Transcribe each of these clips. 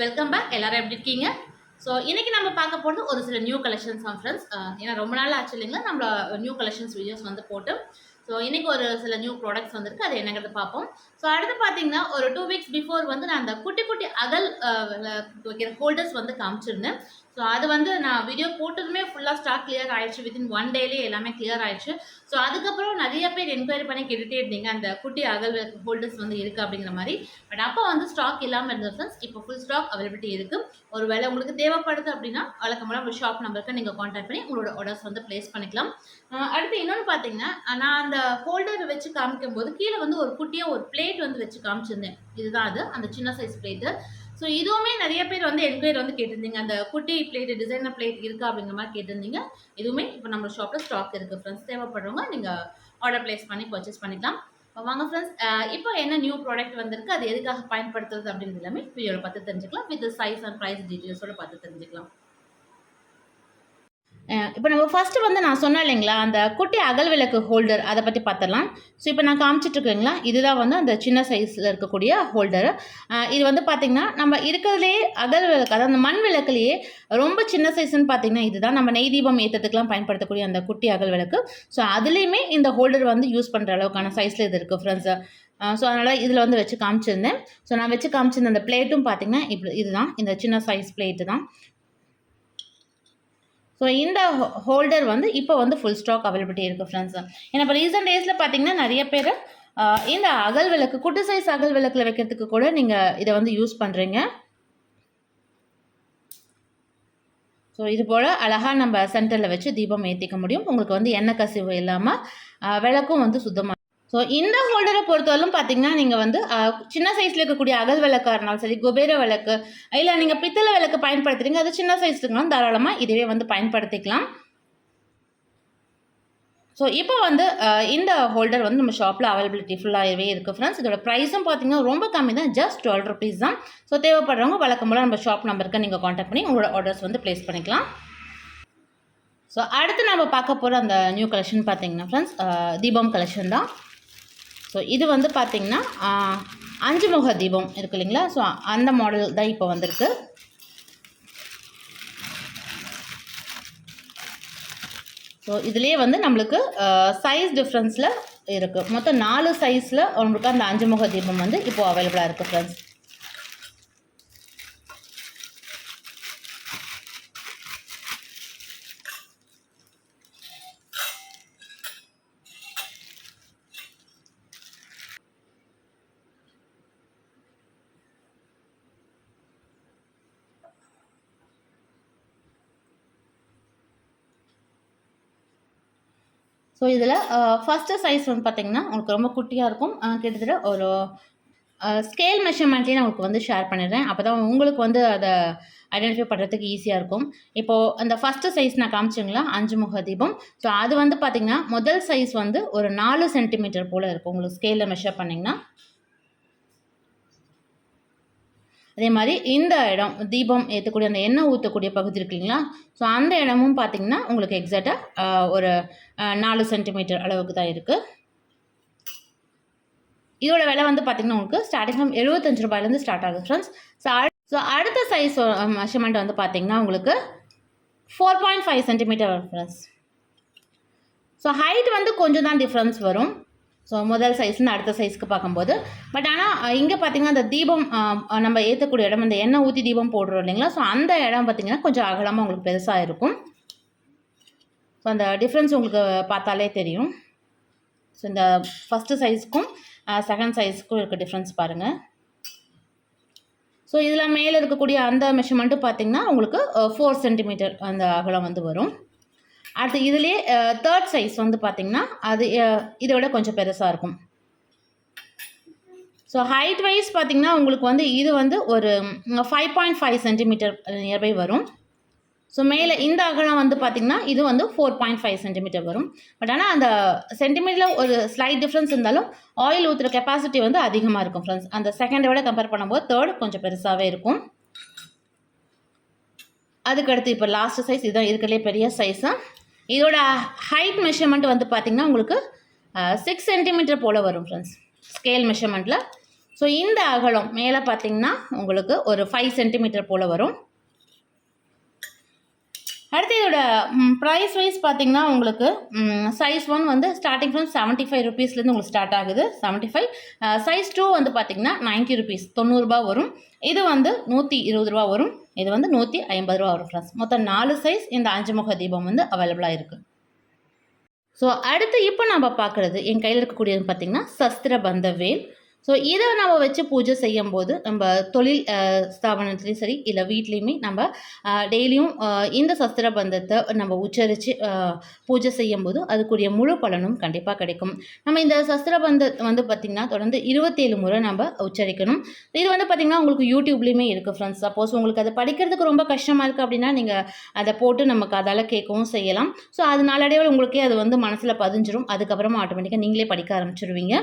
Welcome back எல்லாரும் எப்படி இருக்கீங்க? ஸோ இன்றைக்கி நம்ம பார்க்க போகிறது ஒரு சில நியூ கலெக்ஷன்ஸ் தான் ஃப்ரெண்ட்ஸ் ஏன்னா ரொம்ப நாள் ஆச்சு இல்லைங்க நம்மள நியூ கலெக்ஷன்ஸ் வீடியோஸ் வந்து போட்டு. ஸோ இன்றைக்கி ஒரு சில நியூ ப்ராடக்ட்ஸ் வந்திருக்கு. அது என்னங்கிறது பார்ப்போம். ஸோ அடுத்து பார்த்தீங்கன்னா ஒரு டூ வீக்ஸ் பிஃபோர் வந்து நான் அந்த குட்டி குட்டி அகல் வைக்கிற ஹோல்டர்ஸ் வந்து காமிச்சிருந்தேன். ஸோ அது வந்து நான் வீடியோ போட்டதுமே ஃபுல்லாக ஸ்டாக் கிளியர் ஆயிடுச்சு. வித்தின் ஒன் டேலேயே எல்லாமே கிளியர் ஆயிடுச்சு. ஸோ அதுக்கப்புறம் நிறைய பேர் என்கொயரி பண்ணி கேட்டுகிட்டே இருந்தீங்க. அந்த குட்டி அகல் ஹோல்டர்ஸ் வந்து இருக்குது அப்படிங்கிற மாதிரி. பட் அப்போ வந்து ஸ்டாக் இல்லாமல் இருந்தது ஃப்ரெண்ட்ஸ் இப்போ ஃபுல் ஸ்டாக் அவைலபிலிட்டி இருக்குது ஒரு வேளை உங்களுக்கு தேவைப்படுது அப்படின்னா வழக்கமான ஒரு ஷாப் நம்பருக்கு நீங்கள் காண்டாக்ட் பண்ணி உங்களோட ஆர்டர்ஸ் வந்து ப்ளேஸ் பண்ணிக்கலாம். அடுத்து இன்னொன்று பார்த்தீங்கன்னா நான் அந்த ஹோல்டர் வச்சு காமிக்கும் போது கீழே வந்து ஒரு குட்டியாக ஒரு பிளேட் வந்து வச்சு காமிச்சிருந்தேன். இதுதான் அது. அந்த சின்ன சைஸ் பிளேட்டு ஸோ இதுவுமே நிறைய பேர் வந்து என்கொயரி வந்து கேட்டிருந்தீங்க. அந்த குட்டி பிளேட் டிசைனர் பிளேட் இருக்கா அப்படிங்கிற மாதிரி கேட்டிருந்தீங்க. இதுவுமே இப்போ நம்ம ஷாப்பில் ஸ்டாக் இருக்குது ஃப்ரெண்ட்ஸ் தேவைப்படுறவங்க நீங்கள் ஆர்டர் ப்ளேஸ் பண்ணி பர்ச்சேஸ் பண்ணிக்கலாம். இப்போ வாங்க ஃப்ரெண்ட்ஸ் இப்போ என்ன நியூ ப்ராடக்ட் வந்திருக்கு? அது எதுக்காக பயன்படுத்துறது அப்படின்றது எல்லாமே வீடியோவில் பார்த்து தெரிஞ்சுக்கலாம். வித் சைஸ் அண்ட் ப்ரைஸ் டீட்டெயில்ஸோட பார்த்து தெரிஞ்சுக்கலாம். இப்போ நம்ம ஃபஸ்ட்டு வந்து நான் சொன்னேன் இல்லைங்களா அந்த குட்டி அகல் விளக்கு ஹோல்டர் அதை பற்றி பார்த்துடலாம் ஸோ இப்போ நான் காமிச்சிட்ருக்கேங்களா இதுதான் வந்து அந்த சின்ன சைஸில் இருக்கக்கூடிய ஹோல்டர் இது வந்து பார்த்திங்கன்னா நம்ம இருக்கிறதுலே அகல் விளக்கு அதாவது அந்த மண் விளக்குலேயே ரொம்ப சின்ன சைஸ்ன்னு பார்த்தீங்கன்னா இதுதான். நம்ம நெய் தீபம் ஏற்றத்துக்குலாம் பயன்படுத்தக்கூடிய அந்த குட்டி அகல் விளக்கு ஸோ அதுலேயுமே இந்த ஹோல்டர் வந்து யூஸ் பண்ணுற அளவுக்கான சைஸில் இது இருக்குது ஃப்ரெண்ட்ஸு ஸோ அதனால் இதில் வந்து வச்சு காமிச்சிருந்தேன். ஸோ நான் வச்சு காமிச்சிருந்த அந்த பிளேட்டும் பார்த்திங்கன்னா இப்படி இதுதான். இந்த சின்ன சைஸ் பிளேட்டு தான். ஸோ இந்த ஹோல்டர் வந்து இப்போ வந்து ஃபுல் ஸ்டாக் அவைலபிலிட்டி இருக்குது ஃப்ரெண்ட்ஸ் ஏன்னா இப்போ ரீசெண்ட் டேஸில் பார்த்தீங்கன்னா நிறைய பேர் இந்த அகல் விளக்கு குட்டு சைஸ் அகல் விளக்கில் வைக்கிறதுக்கு கூட நீங்கள் இதை வந்து யூஸ் பண்ணுறீங்க ஸோ இது போல் அழகாக நம்ம சென்டரில் வச்சு தீபம் ஏற்றிக்க முடியும். உங்களுக்கு வந்து எண்ணெய் கசிவு இல்லாமல் விளக்கும் வந்து சுத்தமாக ஸோ இந்த ஹோல்டரை பொறுத்தவரைக்கும் பார்த்தீங்கன்னா நீங்கள் வந்து சின்ன சைஸில் இருக்கக்கூடிய அகல் விளக்காக இருந்தாலும் சரி குபேர விளக்கு இல்லை நீங்கள் பித்தளை விளக்கு பயன்படுத்துறீங்க அது சின்ன சைஸ் தாராளமாக இதுவே வந்து பயன்படுத்திக்கலாம். ஸோ இப்போ வந்து இந்த ஹோல்டர் வந்து நம்ம ஷாப்பில் அவைலபிலிட்டி ஃபுல்லாகவே இருக்குது ஃப்ரெண்ட்ஸ் இதோட ப்ரைஸும் பார்த்தீங்கன்னா ரொம்ப கம்மி தான் ஜஸ்ட் டுவெல் ருபீஸ் தான். ஸோ தேவைப்படுறவங்க வழக்கம் போல் நம்ம ஷாப் நம்பருக்கு நீங்கள் காண்டாக்ட் பண்ணி உங்களோட ஆர்டர்ஸ் வந்து ப்ளேஸ் பண்ணிக்கலாம். ஸோ அடுத்து நம்ம பார்க்க போகிற அந்த நியூ கலெக்ஷன் பார்த்தீங்கன்னா ஃப்ரெண்ட்ஸ் தீபம் கலெக்ஷன் தான். ஸோ இது வந்து பார்த்தீங்கன்னா அஞ்சு முக தீபம் இருக்கு இல்லைங்களா? ஸோ அந்த மாடல் தான் இப்போ வந்திருக்கு. ஸோ இதுலேயே வந்து நம்மளுக்கு சைஸ் டிஃப்ரென்ஸில் இருக்குது மொத்தம் நாலு சைஸில் உங்களுக்கு அந்த அஞ்சு முக தீபம் வந்து இப்போது அவைலபிளாக இருக்குது ஃப்ரெண்ட்ஸ் ஸோ இதில் ஃபஸ்ட்டு சைஸ் வந்து பார்த்திங்கன்னா உங்களுக்கு ரொம்ப குட்டியாக இருக்கும். கிட்டத்தட்ட ஒரு ஸ்கேல் மெஷர்மெண்ட்லேயே நான் உங்களுக்கு வந்து ஷேர் பண்ணிடுறேன். அப்போ தான் உங்களுக்கு வந்து அதை ஐடென்டிஃபை பண்ணுறதுக்கு ஈஸியாக இருக்கும். இப்போது அந்த ஃபஸ்ட்டு சைஸ் நான் காமிச்சிங்களா? அஞ்சு முக தீபம். ஸோ அது வந்து பார்த்திங்கன்னா முதல் சைஸ் வந்து ஒரு நாலு சென்டிமீட்டர் போல் இருக்கும். உங்களுக்கு ஸ்கேலில் மெஷர் பண்ணிங்கன்னா. அதே மாதிரி இந்த இடம் தீபம் ஏற்றக்கூடிய அந்த எண்ணெய் ஊற்றக்கூடிய பகுதி இருக்கு இல்லைங்களா? ஸோ அந்த இடமும் பார்த்தீங்கன்னா உங்களுக்கு எக்ஸாக்டாக ஒரு நாலு சென்டிமீட்டர் அளவுக்கு தான் இருக்குது இதோட விலை வந்து பார்த்தீங்கன்னா உங்களுக்கு ஸ்டார்டிங் ஃப்ரம் எழுபத்தஞ்சு ரூபாயிலேருந்து ஸ்டார்ட் ஆகுது ஃப்ரெண்ட்ஸ் ஸோ ஸோ அடுத்த சைஸ் மெஷர்மெண்ட் வந்து பார்த்தீங்கன்னா உங்களுக்கு ஃபோர் பாயிண்ட் ஃபைவ் சென்டிமீட்டர் வரும் ஃப்ரெண்ட்ஸ் ஸோ ஹைட் வந்து கொஞ்சம் தான் டிஃப்ரென்ஸ் வரும். ஸோ முதல் சைஸ்னு அடுத்த சைஸ்க்கு பார்க்கும்போது. பட் ஆனால் இங்கே பார்த்தீங்கன்னா அந்த தீபம் நம்ம ஏற்றக்கூடிய இடம் அந்த எண்ணெய் ஊற்றி தீபம் போடுறோம் இல்லைங்களா? ஸோ அந்த இடம் பார்த்தீங்கன்னா கொஞ்சம் அகலமாக உங்களுக்கு பெருசாக இருக்கும். ஸோ அந்த டிஃப்ரென்ஸ் உங்களுக்கு பார்த்தாலே தெரியும். ஸோ இந்த ஃபஸ்ட்டு சைஸ்க்கும் செகண்ட் சைஸ்க்கும் இருக்க டிஃப்ரென்ஸ் பாருங்கள் ஸோ இதில் மேலே இருக்கக்கூடிய அந்த மெஷர்மெண்ட்டு பார்த்தீங்கன்னா உங்களுக்கு ஃபோர் சென்டிமீட்டர் அந்த அகலம் வந்து வரும். அடுத்து இதுலேயே தேர்ட் சைஸ் வந்து பார்த்தீங்கன்னா அது இதை விட கொஞ்சம் பெருசாக இருக்கும். ஸோ ஹைட் வைஸ் பார்த்தீங்கன்னா உங்களுக்கு வந்து இது வந்து ஒரு five point five centimetre nearby வரும். ஸோ மேலே இந்த அகலம் வந்து பார்த்திங்கன்னா இது வந்து ஃபோர் பாயிண்ட் ஃபைவ் சென்டிமீட்டர் வரும். பட் ஆனால் அந்த சென்டிமீட்டரில் ஒரு ஸ்லைட் டிஃப்ரென்ஸ் இருந்தாலும் ஆயில் ஊற்றுற கெப்பாசிட்டி வந்து அதிகமாக இருக்கும் ஃப்ரெண்ட்ஸ் அந்த செகண்டை விட கம்பேர் பண்ணும்போது தேர்ட் கொஞ்சம் பெருசாகவே இருக்கும். அதுக்கடுத்து இப்போ லாஸ்ட் சைஸ் இதுதான் இருக்கிறதுலே பெரிய சைஸாக இதோட ஹைட் மெஷர்மெண்ட் வந்து பார்த்திங்கன்னா உங்களுக்கு சிக்ஸ் சென்டிமீட்டர் போல் வரும் ஃப்ரெண்ட்ஸ் ஸ்கேல் மெஷர்மெண்ட்டில் ஸோ ஸோ இந்த அகலம் மேலே பார்த்தீங்கன்னா உங்களுக்கு ஒரு ஃபைவ் சென்டிமீட்டர் போல் வரும். அடுத்து இதோட ப்ரைஸ் வைஸ் பார்த்தீங்கன்னா உங்களுக்கு சைஸ் ஒன் வந்து ஸ்டார்டிங் ஃப்ரம் செவன்ட்டி ஃபைவ் ருபீஸ்லேருந்து உங்களுக்கு ஸ்டார்ட் ஆகுது. செவன்ட்டி ஃபைவ் சைஸ் டூ வந்து பார்த்தீங்கன்னா நைன்ட்டி ருபீஸ் தொண்ணூறுரூபா வரும். இது வந்து நூற்றி இருபது ரூபா வரும். இது வந்து நூற்றி ஐம்பது ரூபா வரும் ஃப்ரெண்ட்ஸ் மொத்தம் நாலு சைஸ் இந்த அஞ்சு முக தீபம் வந்து அவைலபிளாக இருக்குது ஸோ அடுத்து இப்போ நம்ம பார்க்குறது என் கையில் இருக்கக்கூடியது பார்த்திங்கன்னா சஸ்திர பந்த வேல். ஸோ இதை நம்ம வச்சு பூஜை செய்யும்போது நம்ம தொழில் ஸ்தாபனத்துலேயும் சரி இல்லை வீட்லேயுமே நம்ம டெய்லியும் இந்த சஸ்திர பந்தத்தை நம்ம உச்சரித்து பூஜை செய்யும்போது அதுக்குரிய முழு பலனும் கண்டிப்பாக கிடைக்கும். நம்ம இந்த சஸ்திர பந்தத்தை வந்து பார்த்திங்கன்னா தொடர்ந்து இருபத்தேழு முறை நம்ம உச்சரிக்கணும். இது வந்து பார்த்திங்கன்னா உங்களுக்கு யூடியூப்லேயுமே இருக்குது ஃப்ரெண்ட்ஸ் சப்போஸ் உங்களுக்கு அதை படிக்கிறதுக்கு ரொம்ப கஷ்டமாக இருக்குது அப்படின்னா நீங்கள் அதை போட்டு நமக்கு அதால் கேட்கவும் செய்யலாம். ஸோ அது நாளடைவில் உங்களுக்கே அது வந்து மனசில் பதிஞ்சிடும் அதுக்கப்புறமா ஆட்டோமேட்டிக்காக நீங்களே படிக்க ஆரம்பிச்சிருவீங்க.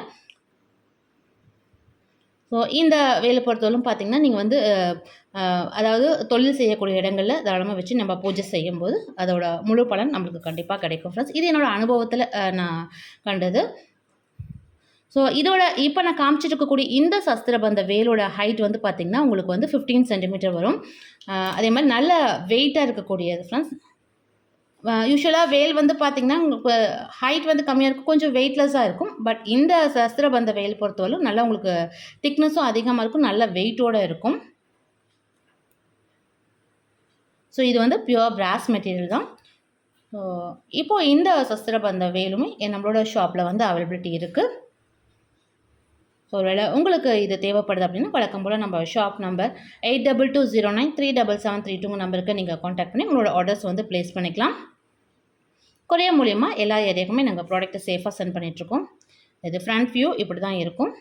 ஸோ இந்த வேலை பொறுத்தவரைக்கும் பார்த்தீங்கன்னா நீங்கள் வந்து அதாவது தொழில் செய்யக்கூடிய இடங்களில் தாராளமாக வச்சு நம்ம பூஜை செய்யும்போது அதோட முழு பலன் நம்மளுக்கு கண்டிப்பாக கிடைக்கும் ஃப்ரெண்ட்ஸ் இது என்னோடய அனுபவத்தில் நான் கண்டது. ஸோ இதோட இப்போ நான் காமிச்சிருக்கக்கூடிய இந்த சஸ்திரபந்த வேலோட ஹைட் வந்து பார்த்திங்கன்னா உங்களுக்கு வந்து ஃபிஃப்டீன் சென்டிமீட்டர் வரும். அதே மாதிரி நல்ல வெயிட்டாக இருக்கக்கூடியது ஃப்ரெண்ட்ஸ் யூஸ்வலாக வேல் வந்து பார்த்திங்கன்னா உங்களுக்கு ஹைட் வந்து கம்மியாக இருக்கும். கொஞ்சம் வெயிட்லெஸ்ஸாக இருக்கும். பட் இந்த சஸ்திரபந்த வேல் பொறுத்தவரைக்கும் நல்லா உங்களுக்கு திக்னஸும் அதிகமாக இருக்கும். நல்ல வெயிட்டோடு இருக்கும். ஸோ இது வந்து பியூர் பிராஸ் மெட்டீரியல் தான். ஸோ இப்போது இந்த சஸ்திரபந்த வேலுமே நம்மளோட ஷாப்பில் வந்து அவைலபிலிட்டி இருக்குது ஸோ ஒருவேளை உங்களுக்கு இது தேவைப்படுது அப்படின்னா வழக்கம் போல் நம்ம shop number eight double two zero nine three double seven three two நம்பருக்கு நீங்கள் காண்டாக்ட் பண்ணி உங்களோட ஆர்டர்ஸ் வந்து ப்ளேஸ் பண்ணிக்கலாம். கொரியர் மூலியமாக எல்லா ஏரியாவுக்குமே நாங்கள் ப்ராடக்ட்டை சேஃபாக சென்ட் பண்ணிகிட்ருக்கோம் இது ஃப்ரண்ட் வியூ இப்படி தான் இருக்கும்.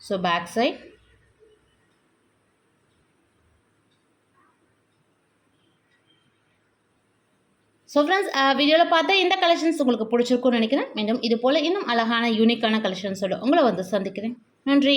So back side so friends வீடியோவில் பார்த்தா இந்த கலெக்ஷன்ஸ் உங்களுக்கு பிடிச்சிருக்கும்னு நினைக்கிறேன். மீண்டும் இது போல் இன்னும் அழகான யூனிக்கான கலெக்ஷன்ஸோடு உங்களை வந்து சந்திக்கிறேன். நன்றி.